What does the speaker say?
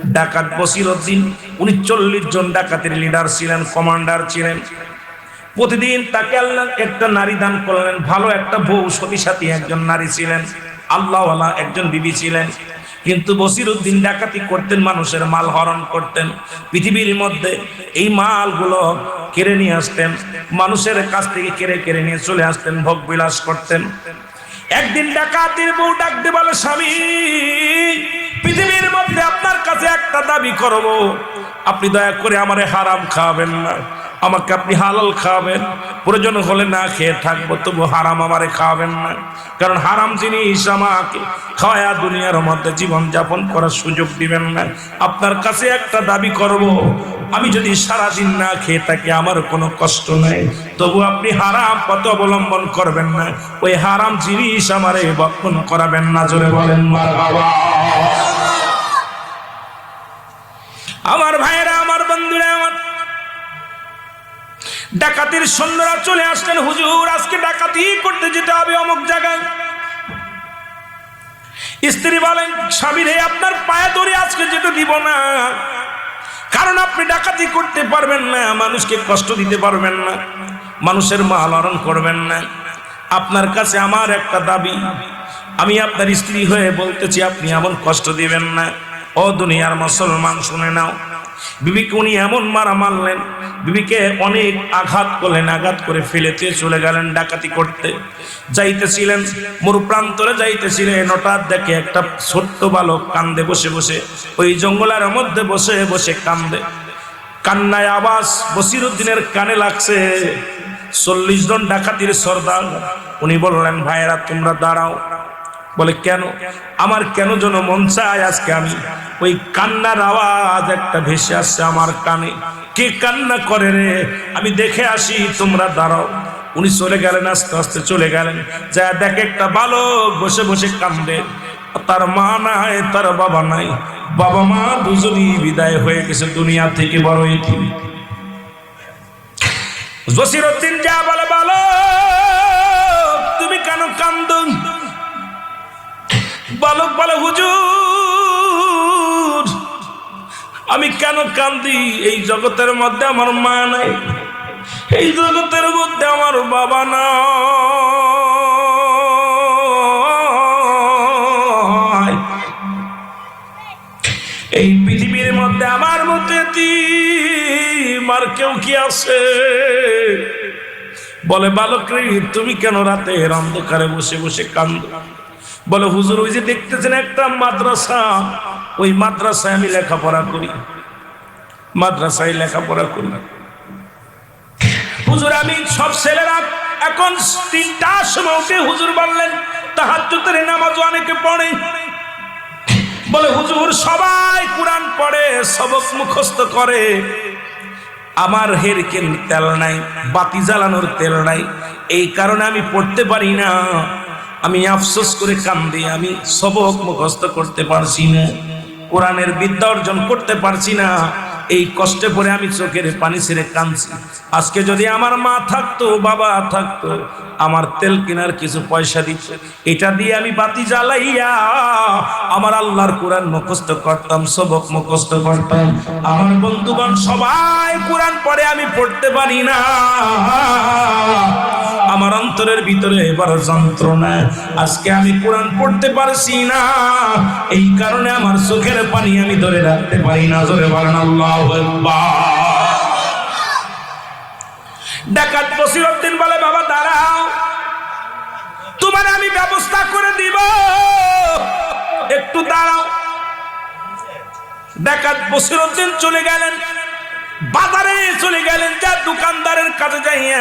ডাকাত বসির উদ্দিন উনি চল্লিশ জন ডাকাতের লিডার ছিলেন কমান্ডার ছিলেন। প্রতিদিন তাকে আল্লাহ একটা নারী দান করলেন, ভালো একটা বউ, সতী সাথী, একজন নারী ছিলেন, আল্লাহওয়ালা একজন বিবি ছিলেন। কিন্তু বসির উদ্দিন ডাকাতি করতেন, মানুষের মাল হরণ করতেন। পৃথিবীর মধ্যে এই মালগুলো কেড়ে নিয়ে আসতেন, মানুষের কাছ থেকে কেড়ে কেড়ে নিয়ে চলে আসতেন, ভোগ বিলাস করতেন। একদিন ডাকাতির বউ ডাকতে বলে, স্বামী পৃথিবীর মধ্যে আপনার কাছে একটা দাবি করব। আপনি দয়া করে আমারে হারাম খাওয়াবেন না। আমাকে আপনি হালাল খাওয়াবেন প্রয়োজন হলে না খেয়ে থাকব, তবু হারাম আমারে খাওয়াবেন না। কারণ হারাম জিনিস আমাকে খাওয়া দুনিয়ার মধ্যে জীবন যাপন করার সুযোগ দিবেন না। আপনার কাছে একটা দাবি করব, আমি যদি সারাদিন না খেয়ে থাকি আমার কোনো কষ্ট নাই। তবু আপনি হারাম পথ অবলম্বন করবেন না। ওই হারাম জিনিস আমারে বক্ষণ করাবেন না, জোরে বলেন মার বাবা। আমার ভাইয়েরা, আমার বন্ধুরা, আমার ডাকাতির সৈন্যরা চলে আসলেন। হুজুর, আজকে ডাকাতি করতে যেতে হবে অমুক জায়গায়। স্ত্রী বলেন, স্বামী রে, আপনার পায়ে ধরে আজকে যেতে দিব না। কারণ আপনি ডাকাতি করতে পারবেন না, মানুষকে কষ্ট দিতে পারবেন না, মানুষের মাল হরণ করবেন না। আপনার কাছে আমার একটা দাবি, আমি আপনার স্ত্রী হয়ে বলতেছি, আপনি এমন কষ্ট দিবেন না। ও দুনিয়ার মুসলমান, শুনে নাও। বিবিকে উনি এমন মারা মারলেন, বিবিকে অনেক আঘাত করলেন, আঘাত করে ফেলেতে চলে গেলেন ডাকাতি করতে। যাইতেছিলেন, মোর প্রান্তরে যাইতেছিলেন, হঠাৎ দেখে একটা ছোট্ট বালক কান্দে, বসে বসে। ওই জঙ্গলের মধ্যে বসে বসে কান্দে। কান্নায় আওয়াজ বসিরুদ্দিনের কানে লাগছে, চল্লিশ জন ডাকাতির সর্দার। উনি বললেন, ভাইয়েরা, তোমরা দাঁড়াও। বলে, কেন? আমার কেন যেন মন চায় আজকে আমি? ওই কান্নার আওয়াজ একটা ভেসে আসছে আমার কানে। কে কান্না করে রে? আমি দেখে আসি, তোমরা দাঁড়াও। উনি চলে গেলেন, আস্তে আস্তে চলে গেলেন। যা দেখে একটা বালক বসে বসে কান্দে। তার মা নাই, তার বাবা নাই। বাবা মা দুজনই বিদায় হয়ে গেছে দুনিয়া থেকে বড় এটি। জসিরুদ্দিন যা বলে বলো তুমি কেন কান্দ? বালক বলে হুজুর, আমি কেন কান্দি? এই জগতের মধ্যে আমার মা নাই, এই জগতের মধ্যে আমার বাবা নাই। এই পৃথিবীর মধ্যে আমার মতো আর কেউ কি আছে? বলে, বালক রে, তুমি কেন রাতে অন্ধকারে বসে বসে কান্দ? বলে, হুজুর, ওই যে দেখতেছেন একটা মাদ্রাসা, ওই মাদ্রাসায় আমি লেখাপড়া করি। মাদ্রাসায় লেখাপড়া করি হুজুর, আমি সব ছেলেরা এখন তিনটা সময় উঠে হুজুর বললেন, তাহাজ্জুদের নামাজ অনেকে পড়ে। বলে, হুজুর, সবাই কোরআন পড়ে, সবক মুখস্থ করে। আমার হেরকেন তেল নাই, বাতি জ্বালানোর তেল নাই, এই কারণে আমি পড়তে পারি না। আমি আফসোস করে কান্দি, আমি সবক মুখস্থ করতে পারছি না, কোরআনের বিদ্যা অর্জন করতে পারছি না, এই কষ্টে পরে আমি চোখের পানি ছেড়ে কাঁদছি। আজকে যদি আমার মা থাকতো, বাবা থাকতো, আমার তেল কেনার কিছু পয়সা দিচ্ছে এটা দিয়ে আমি বাতি জ্বালাইয়া আমার আল্লাহর কোরআন মুখস্থ করতাম, সবক মুখস্থ করতাম। আমার বন্ধুগণ সবাই কোরআন পরে আমি পড়তে পারি না। আমার অন্তরের ভিতরে এবার যন্ত্রণা। আজকে আমি কোরআন পড়তে পারছি না। এই কারণে আমার চোখের পানি আমি ধরে রাখতে পারি না। ধরে পারেন আল্লাহ ডাকাত বলে, বাবা তোমার আমি ব্যবস্থা করে দিব। একটু দাঁড়াও। ডাকাত বসিরুদ্দিন চলে গেলেন। বাজারে চলে গেলেন। যা দোকানদারের কাছে যাইয়া